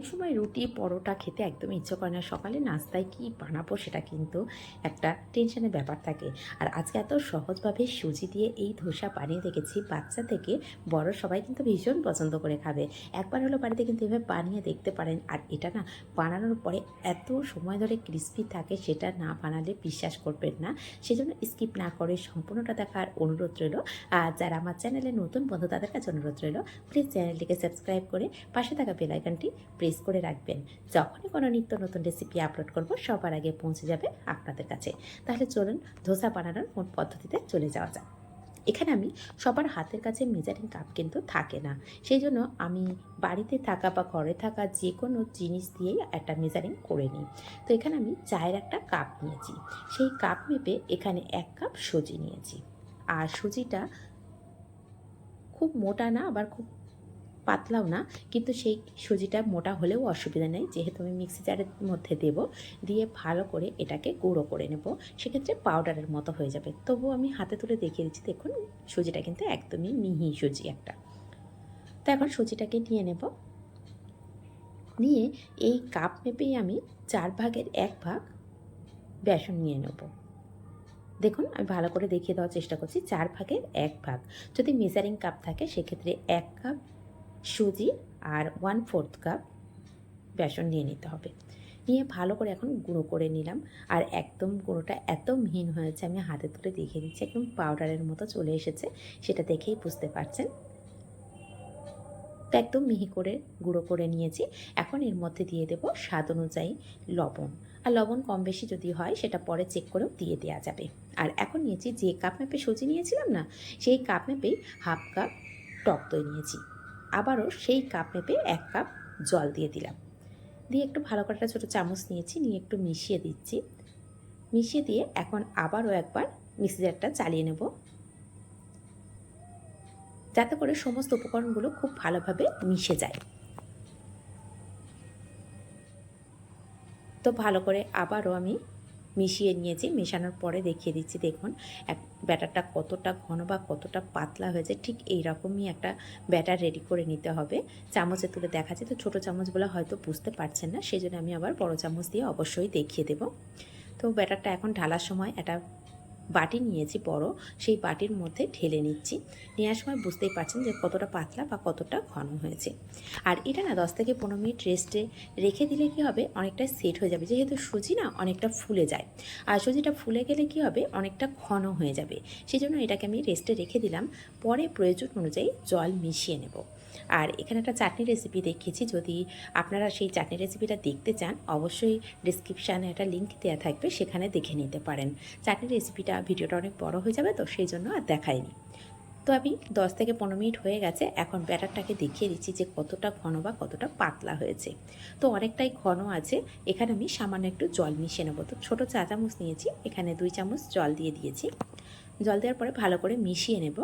সময় রুটি, পরোটা খেতে একদম ইচ্ছে করে না। সকালে নাস্তায় কি বানাবো সেটা কিন্তু একটা টেনশনের ব্যাপার থাকে। আর আজকে এত সহজভাবে সুজি দিয়ে এই ধোসা বানিয়ে দেখেছি, বাচ্চা থেকে বড় সবাই কিন্তু ভীষণ পছন্দ করে খাবে। একবার হলো বাড়িতে কিন্তু এভাবে বানিয়ে দেখতে পারেন। আর এটা না, বানানোর পরে এত সময় ধরে ক্রিস্পি থাকে, সেটা না বানালে বিশ্বাস করবেন না। সেজন্য স্কিপ না করে সম্পূর্ণটা দেখার অনুরোধ রইল। আর যারা আমার চ্যানেলে নতুন বন্ধু, তাদের কাছে অনুরোধ রইল প্লিজ চ্যানেলটিকে সাবস্ক্রাইব করে পাশে থাকা বেলাইকনটি করে রাখবেন। যখনই কোনো নিত্য নতুন রেসিপি আপলোড করব, সবার আগে পৌঁছে যাবে আপনাদের কাছে। তাহলে চলুন ধোসা বানানোর কোন পদ্ধতিতে চলে যাওয়া যাক। এখানে আমি সবার হাতের কাছে মেজারিং কাপ কিন্তু থাকে না। সেই জন্য আমি বাড়িতে থাকা বা ঘরে থাকা যে কোনো জিনিস দিয়েই একটা মেজারিং করে নিই। তো এখানে আমি চায়ের একটা কাপ নিয়েছি। সেই কাপ মেপে এখানে এক কাপ সুজি নিয়েছি। আর সুজিটা খুব মোটা না, আবার খুব পাতলাও না, কিন্তু সেই সুজিটা মোটা হলেও অসুবিধা নেই। যেহেতু আমি মিক্সি জারের মধ্যে দেব, দিয়ে ভালো করে এটাকে গুঁড়ো করে নেব। সেক্ষেত্রে পাউডারের মতো হয়ে যাবে। তবুও আমি হাতে তুলে দেখিয়ে দিচ্ছি, দেখুন, সুজিটা কিন্তু একদমই মিহি সুজি একটা। তো এখন সুজিটাকে নিয়ে নেব। নিয়ে এই কাপ মেপেই আমি চার ভাগের এক ভাগ বেসন নিয়ে নেব। দেখুন, আমি ভালো করে দেখিয়ে দেওয়ার চেষ্টা করছি, চার ভাগের এক ভাগ। যদি মেজারিং কাপ থাকে, সেক্ষেত্রে এক কাপ সুজি আর ওয়ান ফোর্থ কাপ বেসন নিয়ে নিতে হবে। নিয়ে ভালো করে এখন গুঁড়ো করে নিলাম। আর একদম গুঁড়োটা এত মিহিন হয়েছে, আমি হাতে তুলে দেখিয়ে দিচ্ছি, একদম পাউডারের মতো চলে এসেছে, সেটা দেখেই বুঝতে পারছেন। তো একদম মিহি করে গুঁড়ো করে নিয়েছি। এখন এর মধ্যে দিয়ে দেব স্বাদ অনুযায়ী লবণ। আর লবণ কম বেশি যদি হয়, সেটা পরে চেক করেও দিয়ে দেওয়া যাবে। আর এখন নিয়েছি যে কাপ মেপে সুজি নিয়েছিলাম না, সেই কাপ মেপেই হাফ কাপ টক দই নিয়েছি। আবারও সেই কাপ মেপে এক কাপ জল দিয়ে দিলাম। দিয়ে একটু ভালো করে একটা ছোটো চামচ নিয়েছি, নিয়ে একটু মিশিয়ে দিচ্ছি। মিশিয়ে দিয়ে এখন আবারও একবার মিক্সিজারটা চালিয়ে নেব। যাতে করে সমস্ত উপকরণগুলো খুব ভালোভাবে মিশে যায়। তো ভালো করে আবারও আমি মিশিয়ে নিয়েছি, মেশানোর পরে দেখিয়ে দিচ্ছি, দেখুন, এক ব্যাটারটা কতটা ঘন বা কতটা পাতলা হয়েছে, ঠিক এই রকমই একটা ব্যাটার রেডি করে নিতে হবে। চামচে তুলে দেখা যায় তো ছোটো চামচগুলো হয়তো বুঝতে পারছেন না সেই জন্য আমি আবার বড় চামচ দিয়ে অবশ্যই দেখিয়ে দেব। তো ব্যাটারটা এখন ঢালার সময় একটা বাটি নিয়েছি বড়, সেই বাটির মধ্যে ঢেলে নিচ্ছি। নেওয়ার সময় বুঝতেই পারছেন যে কতটা পাতলা বা কতটা ঘন হয়েছে। আর এটা না দশ থেকে পনেরো মিনিট রেস্টে রেখে দিলে কি হবে? অনেকটা সেট হয়ে যাবে। যেহেতু সুজি না, অনেকটা ফুলে যায়। আর সুজিটা ফুলে গেলে কি হবে? অনেকটা ঘন হয়ে যাবে। সেই জন্য এটাকে আমি রেস্টে রেখে দিলাম। পরে প্রয়োজন অনুযায়ী জল মিশিয়ে নেব। আর এখানে একটা চাটনি রেসিপি দেখিয়েছি। যদি আপনারা সেই চাটনি রেসিপিটা দেখতে চান, অবশ্যই ডিসক্রিপশানে একটা লিঙ্ক দেওয়া থাকবে, সেখানে দেখে নিতে পারেন। চাটনি রেসিপিটা ভিডিওটা অনেক বড় হয়ে যাবে, তো সেই জন্য আর দেখাইনি। তো আমি দশ থেকে পনেরো মিনিট হয়ে গেছে, এখন ব্যাটারটাকে দেখিয়ে দিচ্ছি যে কতটা ঘন বা কতটা পাতলা হয়েছে। তো অনেকটাই ঘন আছে, এখানে আমি সামান্য একটু জল মিশিয়ে নেব। তো ছোটো চা চামচ নিয়েছি, এখানে দুই চামচ জল দিয়ে দিয়েছি। জল দেওয়ার পরে ভালো করে মিশিয়ে নেব।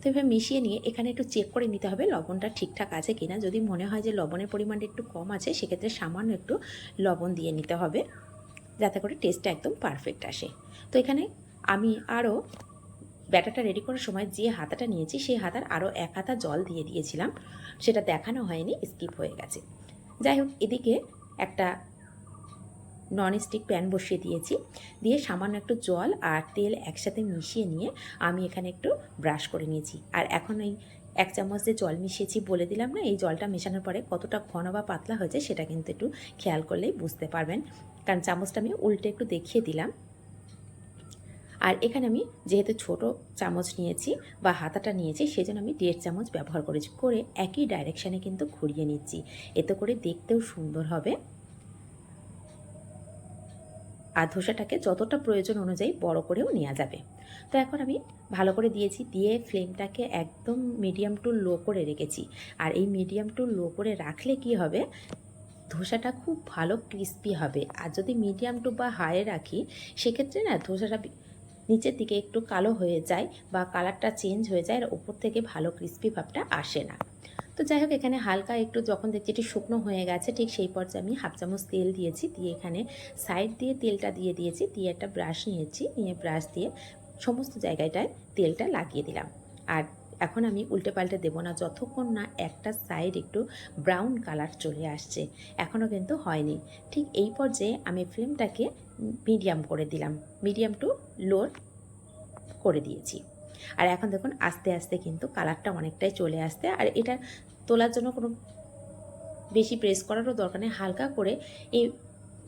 তো এভাবে মিশিয়ে নিয়ে এখানে একটু চেক করে নিতে হবে লবণটা ঠিকঠাক আছে কিনা। যদি মনে হয় যে লবণের পরিমাণটা একটু কম আছে, সেক্ষেত্রে সামান্য একটু লবণ দিয়ে নিতে হবে, যাতে করে টেস্টটা একদম পারফেক্ট আসে। তো এখানে আমি আরও ব্যাটারটা রেডি করার সময় যে হাতাটা নিয়েছি, সেই হাতার আরও এক হাতা জল দিয়ে দিয়েছিলাম। সেটা দেখানো হয়নি স্কিপ হয়ে গেছে। যাই হোক, এদিকে একটা ননস্টিক প্যান বসিয়ে দিয়েছি। দিয়ে সামান্য একটু জল আর তেল একসাথে মিশিয়ে নিয়ে আমি এখানে একটু ব্রাশ করে নিয়েছি। আর এখন এই এক চামচ যে জল মিশিয়েছি বলে দিলাম না, এই জলটা মেশানোর পরে কতটা ঘন বা পাতলা হয়েছে সেটা কিন্তু একটু খেয়াল করলেই বুঝতে পারবেন। কারণ চামচটা আমি উল্টে একটু দেখিয়ে দিলাম। আর এখানে আমি যেহেতু ছোট চামচ নিয়েছি বা হাতাটা নিয়েছি, সেজন্য আমি দেড় চামচ ব্যবহার করেছি। করে একই ডাইরেকশানে কিন্তু ঘুরিয়ে নিচ্ছি। এতে করে দেখতেও সুন্দর হবে। আর ধোসাটাকে যতটা প্রয়োজন অনুযায়ী বড় করেও নেওয়া যাবে। তো এখন আমি ভালো করে দিয়েছি, দিয়ে ফ্লেমটাকে একদম মিডিয়াম টু লো করে রেখেছি। আর এই মিডিয়াম টু লো করে রাখলে কি হবে? ধোসাটা খুব ভালো ক্রিস্পি হবে। আর যদি মিডিয়াম টু বা হাইয়ে রাখি, সেক্ষেত্রে না ধোসাটা নিচের দিকে একটু কালো হয়ে যায় বা কালারটা চেঞ্জ হয়ে যায় আর ওপর থেকে ভালো ক্রিস্পি ভাবটা আসে না। তো যাই হোক, এখানে হালকা একটু যখন দেখছি একটু শুকনো হয়ে গেছে, ঠিক সেই পর্যায়ে আমি হাফ চামচ তেল দিয়েছি, দিয়ে এখানে সাইড দিয়ে তেলটা দিয়ে দিয়েছি, দিয়ে একটা ব্রাশ নিয়েছি, নিয়ে ব্রাশ দিয়ে সমস্ত জায়গাটায় তেলটা লাগিয়ে দিলাম। আর এখন আমি উল্টে পাল্টে দেবো না, যতক্ষণ না একটা সাইড একটু ব্রাউন কালার চলে আসছে, এখনও কিন্তু হয়নি। ঠিক এই পর্যায়ে আমি ফ্লেমটাকে মিডিয়াম করে দিলাম মিডিয়াম টু লোর করে দিয়েছি। আর এখন দেখুন, আস্তে আস্তে কিন্তু কালারটা অনেকটাই চলে আসতে আর এটা তোলার জন্য কোনো বেশি প্রেস করারও দরকার নেই। হালকা করে এই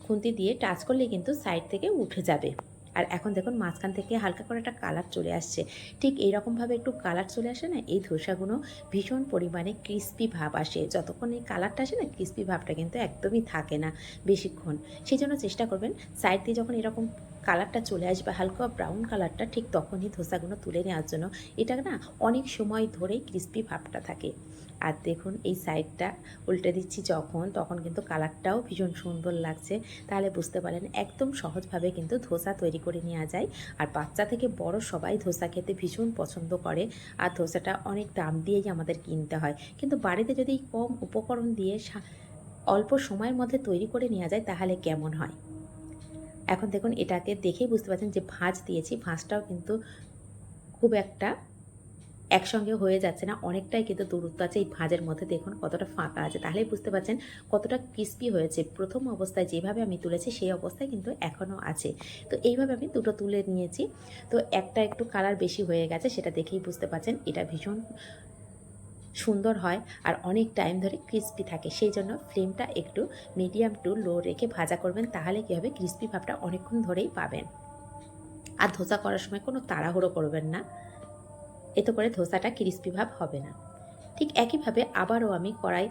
খুন্তি দিয়ে টাচ করলে কিন্তু সাইড থেকে উঠে যাবে। আর এখন দেখুন মাঝখান থেকে হালকা করে একটা কালার চলে আসছে। ঠিক এইরকমভাবে একটু কালার চলে আসে না? এই ধোসাগুলো ভীষণ পরিমাণে ক্রিস্পি ভাব আসে। যতক্ষণ এই কালারটা আসে না ক্রিস্পি ভাবটা কিন্তু একদমই থাকে না বেশিক্ষণ। সেই জন্য চেষ্টা করবেন সাইড দিয়ে যখন এরকম কালারটা চলে আসবে, হালকা ব্রাউন কালারটা ঠিক তখনই ধোসাগুলো তুলে নেওয়ার জন্য। এটা না অনেক সময় ধরেই ক্রিস্পি ভাবটা থাকে। আর দেখুন এই সাইডটা উল্টে দিচ্ছি যখন, তখন কিন্তু কালারটাও ভীষণ সুন্দর লাগছে। তাহলে বুঝতে পারেন একদম সহজভাবে কিন্তু ধোসা তৈরি করে নেওয়া যায়। আর বাচ্চা থেকে বড় সবাই ধোসা খেতে ভীষণ পছন্দ করে। আর ধোসাটা অনেক দাম দিয়েই আমাদের কিনতে হয়। কিন্তু বাড়িতে যদি কম উপকরণ দিয়ে অল্প সময়ের মধ্যে তৈরি করে নেওয়া যায়, তাহলে কেমন হয়? এখন দেখুন এটাকে দেখেই বুঝতে পারছেন যে ভাঁজ দিয়েছি, ভাঁজটাও কিন্তু খুব একটা একসঙ্গে হয়ে যাচ্ছে না, অনেকটাই কিন্তু দূরত্ব আছে। এই ভাঁজের মধ্যে দেখুন কতটা ফাঁকা আছে, তাহলেই বুঝতে পারছেন কতটা ক্রিস্পি হয়েছে। প্রথম অবস্থায় যেভাবে আমি তুলেছি, সেই অবস্থায় কিন্তু এখনও আছে। তো এইভাবে আমি দুটো তুলে নিয়েছি। তো একটা একটু কালার বেশি হয়ে গেছে, সেটা দেখেই বুঝতে পারছেন, এটা ভীষণ সুন্দর হয় আর অনেক টাইম ধরে ক্রিস্পি থাকে। সেই জন্য ফ্লেমটা একটু মিডিয়াম টু লো রেখে ভাজা করবেন, তাহলে কী হবে? ক্রিস্পি ভাবটা অনেকক্ষণ ধরেই পাবেন। আর ধোসা করার সময় কোনো তাড়াহুড়ো করবেন না। এতে করে ধোসাটা ক্রিস্পি ভাব হবে না। ঠিক একইভাবে আবারও আমি কড়াই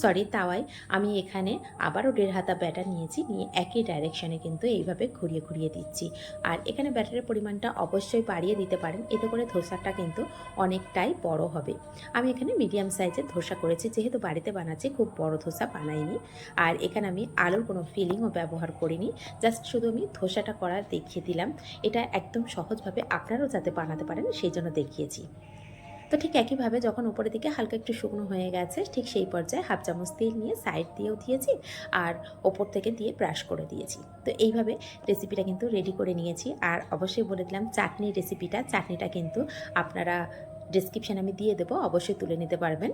সরি তাওয়ায় আমি এখানে আবারও দেড় হাতা ব্যাটার নিয়েছি, নিয়ে একই ডাইরেকশানে কিন্তু এইভাবে ঘুরিয়ে ঘুরিয়ে দিচ্ছি। আর এখানে ব্যাটারের পরিমাণটা অবশ্যই বাড়িয়ে দিতে পারেন, এতে করে ধোসাটা কিন্তু অনেকটাই বড় হবে। আমি এখানে মিডিয়াম সাইজের ধোসা করেছি, যেহেতু বাড়িতে বানাচ্ছি, খুব বড় ধোসা বানাইনি। আর এখানে আমি আলুর কোনো ফিলিংও ব্যবহার করিনি জাস্ট শুধু আমি ধোসাটা করার দেখিয়ে দিলাম। এটা একদম সহজভাবে আপনারাও যাতে বানাতে পারেন, সেই জন্য দেখিয়েছি। তো ঠিক একইভাবে যখন উপরের দিকে হালকা একটু শুকনো হয়ে গেছে, ঠিক সেই পর্যায়ে হাফ চামচ তেল নিয়ে সাইড দিয়েও দিয়েছি আর ওপর থেকে দিয়ে ব্রাশ করে দিয়েছি। তো এইভাবে রেসিপিটা কিন্তু রেডি করে নিয়েছি আর অবশ্যই বলে দিলাম চাটনির রেসিপিটা চাটনিটা কিন্তু আপনারা ডিসক্রিপশানে আমি দিয়ে দেবো, অবশ্যই তুলে নিতে পারবেন।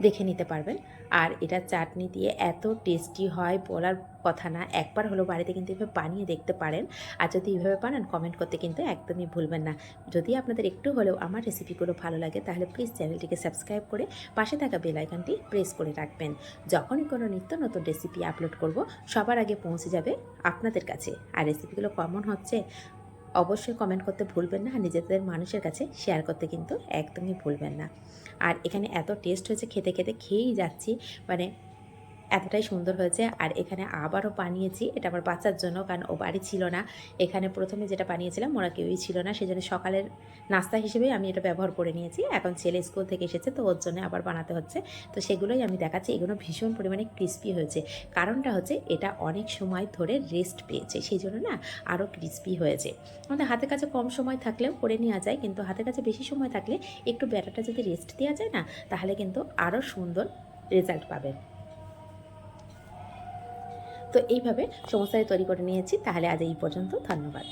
দেখে নিতে পারবেন। আর এটা চাটনি দিয়ে এত টেস্টি হয় বলার কথা না। একবার হলো বাড়িতে কিন্তু এভাবে বানিয়ে দেখতে পারেন। আর যদি এইভাবে বানান কমেন্ট করতে কিন্তু একদমই ভুলবেন না। যদি আপনাদের একটু হলেও আমার রেসিপিগুলো ভালো লাগে, তাহলে প্লিজ চ্যানেলটিকে সাবস্ক্রাইব করে পাশে থাকা বেল আইকনটি প্রেস করে রাখবেন। যখনই কোনো নিত্য নতুন রেসিপি আপলোড করব, সবার আগে পৌঁছে যাবে আপনাদের কাছে। আর রেসিপিগুলো কেমন হচ্ছে অবশ্যই কমেন্ট করতে ভুলবেন না আর নিজেদের মানুষের কাছে শেয়ার করতে কিন্তু একদমই ভুলবেন না। আর এখানে এত টেস্ট হয়েছে, খেতে খেতে খেয়েই যাচ্ছি। মানে এতটাই সুন্দর হয়েছে। আর এখানে আবারও বানিয়েছি। এটা আমার বাচ্চার জন্য, কারণ ও বাড়ি ছিল না। এখানে প্রথমে যেটা বানিয়েছিলাম, ওরা কেউই ছিল না। সেই জন্য সকালের নাস্তা হিসেবে আমি এটা ব্যবহার করে নিয়েছি। এখন ছেলে স্কুল থেকে এসেছে, তো ওর জন্য আবার বানাতে হচ্ছে। তো সেগুলোই আমি দেখাচ্ছি। এগুলো ভীষণ পরিমাণে ক্রিস্পি হয়েছে। কারণটা হচ্ছে, এটা অনেক সময় ধরে রেস্ট পেয়েছে। সেই জন্য না, আরও ক্রিস্পি হয়েছে। আমাদের হাতের কাছে কম সময় থাকলেও করে নেওয়া যায়, কিন্তু হাতের কাছে বেশি সময় থাকলে একটু ব্যাটারটা যদি রেস্ট দেওয়া যায় না, তাহলে কিন্তু আরও সুন্দর রেজাল্ট পাবেন তো এইভাবে সমস্যায় তৈরি করে নিয়েছি তাহলে আজ এই পর্যন্ত ধন্যবাদ।